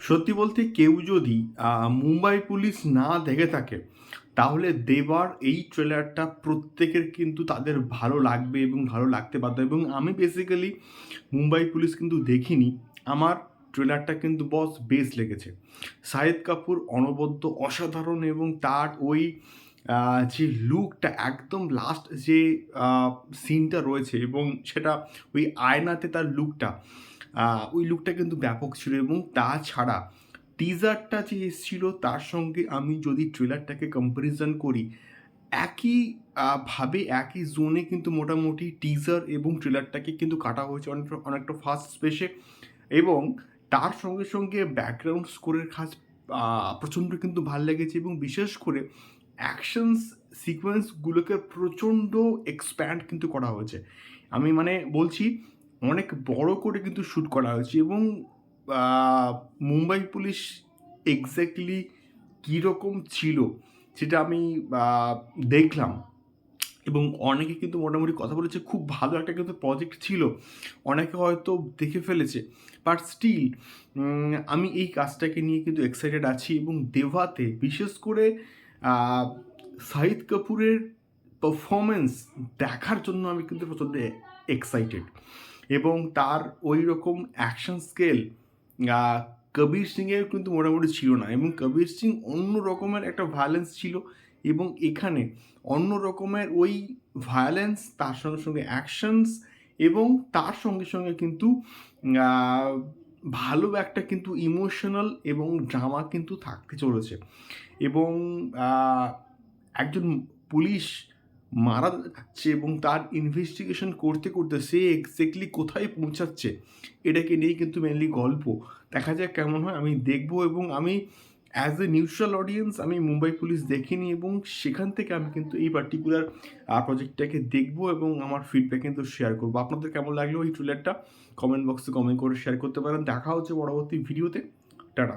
সত্যি বলতে কেউ যদি মুম্বাই পুলিশ না দেখে থাকে, তাহলে দেবার এই ট্রেলারটা প্রত্যেকের কিন্তু তাদের ভালো লাগবে এবং ভালো লাগতে বাধ্য এবং আমি বেসিক্যালি মুম্বাই পুলিশ কিন্তু দেখিনি, আমার ট্রেলারটা কিন্তু বস বেশ লেগেছে। শাহেদ কাপুর অনবদ্য, অসাধারণ এবং তার ওই যে লুকটা একদম লাস্ট যে সিনটা রয়েছে এবং সেটা ওই আয়নাতে তার লুকটা ওই লুকটা কিন্তু ব্যাপক ছিল এবং তাছাড়া টিজারটা যে এসেছিল তার সঙ্গে আমি যদি ট্রেলারটাকে কম্প্যারিজন করি, একই ভাবে, একই জোনে কিন্তু মোটামুটি টিজার এবং ট্রেলারটাকে কিন্তু কাটা হয়েছে অনেকটা অনেকটা ফার্স্ট স্পেসে এবং তার সঙ্গে সঙ্গে ব্যাকগ্রাউন্ড স্কোরের কাজ প্রচণ্ড কিন্তু ভালো লেগেছে এবং বিশেষ করে অ্যাকশনস সিকোয়েন্সগুলোকে প্রচণ্ড এক্সপ্যান্ড কিন্তু করা হয়েছে। আমি মানে বলছি, অনেক বড় করে কিন্তু শ্যুট করা হয়েছে এবং মুম্বাই পুলিশ এক্স্যাক্টলি কীরকম ছিল সেটা আমি দেখলাম। এবং অনেকে কিন্তু মোটামুটি কথা বলেছে, খুব ভালো একটা কিন্তু প্রজেক্ট ছিল। অনেকে হয়তো দেখে ফেলেছে। বাট স্টিল আমি এই কাজটাকে নিয়ে কিন্তু এক্সাইটেড আছি এবং দেভাতে বিশেষ করে শাহিদ কাপুরের পারফরমেন্স দেখার জন্য আমি কিন্তু প্রচণ্ড এক্সাইটেড এবং তার ওই রকম অ্যাকশন স্কেল কবির সিংয়ের কিন্তু মোটামুটি ছিল না। এবং কবির সিং অন্য রকমের একটা ভায়োলেন্স ছিল এবং এখানে অন্য রকমের ওই ভায়োলেন্স তার সঙ্গে সঙ্গে অ্যাকশনস এবং তার সঙ্গে সঙ্গে কিন্তু ভালো একটা কিন্তু ইমোশনাল এবং ড্রামা কিন্তু থাকতে চলেছে। এবং একজন পুলিশ মারা যাচ্ছে এবং তার ইনভেস্টিগেশন করতে করতে সে এক্স্যাক্টলি কোথায় পৌঁছাচ্ছে, এটাকে নিয়েই কিন্তু মেনলি গল্প। দেখা যাক কেমন হয়, আমি দেখব এবং আমি অ্যাজ এ নিউট্রাল অডিয়েন্স আমি মুম্বাই পুলিশ দেখিনি এবং সেখান থেকে আমি কিন্তু এই পার্টিকুলার প্রজেক্টটাকে দেখব এবং আমার ফিডব্যাক কিন্তু শেয়ার করব। আপনাদের কেমন লাগল এই ট্রেলারটা কমেন্ট বক্সে কমেন্ট করে শেয়ার করতে পারেন। দেখা হচ্ছে পরবর্তী ভিডিওতে টাটা।